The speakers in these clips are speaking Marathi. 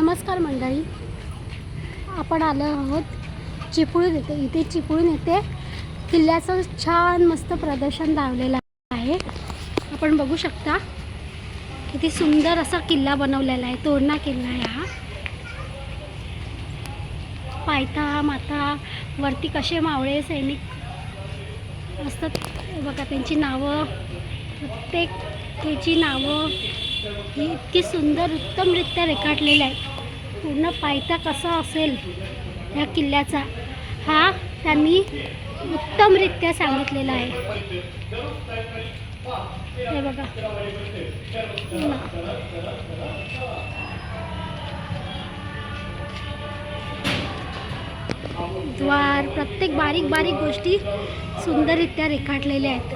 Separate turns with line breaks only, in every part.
नमस्कार मंडळी. आपण आलो आहोत चिपळूण येथे. इथे चिपळूण येथे किल्ल्याचं छान मस्त प्रदर्शन लावलेलं आहे. आपण बघू शकता किती सुंदर असा किल्ला बनवलेला आहे. तोरणा किल्ला आहे हा. पायथा माथा वरती कसे मावळे सैनिक असतात बघा त्यांची नावं प्रत्येक त्याची नावं. ही इतकी सुंदर उत्तमरित्या रेखाटलेली आहेत. पूर्ण पायथा कसा असेल या किल्ल्याचा हा त्यांनी उत्तमरित्या सांगितलेला आहे. हे बघा. द्वार प्रत्येक बारीक बारीक गोष्टी सुंदररित्या रेखाटलेल्या आहेत.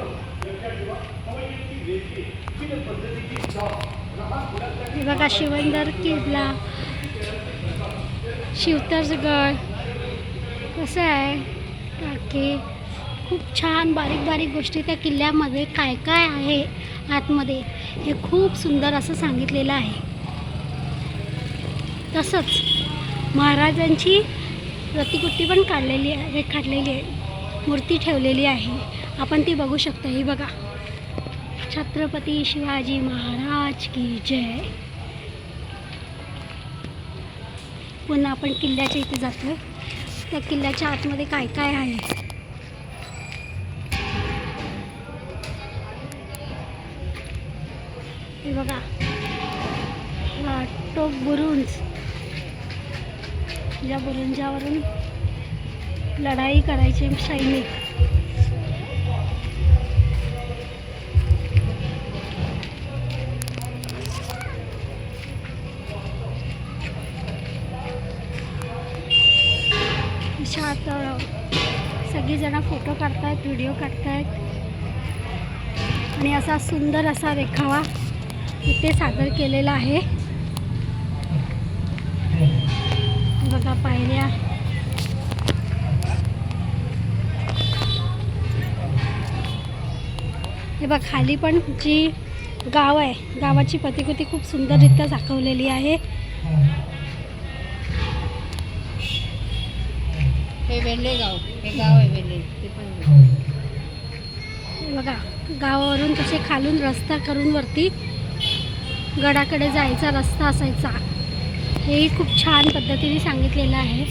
हे बघा शिवंदर किल्ला शिवतरगड कसं आहे? टाके खूप छान बारीक बारीक गोष्टी त्या किल्ल्यामध्ये काय काय आहे आतमध्ये हे खूप सुंदर असं सांगितलेलं आहे. तसंच महाराजांची प्रतिकृती पण काढलेली आहे रेखाटलेली आहे. मूर्ती ठेवलेली आहे. आपण ती बघू शकतो. ही बघा. छत्रपती शिवाजी महाराज की जय. पुन्हा आपण किल्ल्याच्या इथे जातो त्या किल्ल्याच्या आतमध्ये काय काय आहे? हे बघा. टोप बुरुंज. ज्या बुरुंजावरून लढाई करायचे सैनिक. अशात सगळीजणं फोटो काढतायत व्हिडिओ काढतायत. आणि असा सुंदर असा रेखावा इथे सादर केलेला आहे. बघा पायऱ्या. हे बघ खाली पण जी गाव आहे गावाची प्रतिकृती खूप सुंदररित्या दाखवलेली आहे.
हे वेल्हे गाव हे गाव आहे वेल्हे ते पण
हे बघा गावावरून कसे खालून रस्ता करून वरती गडाकडे जायचा रस्ता असायचा. हेही खूप छान पद्धतीने सांगितलेलं आहे.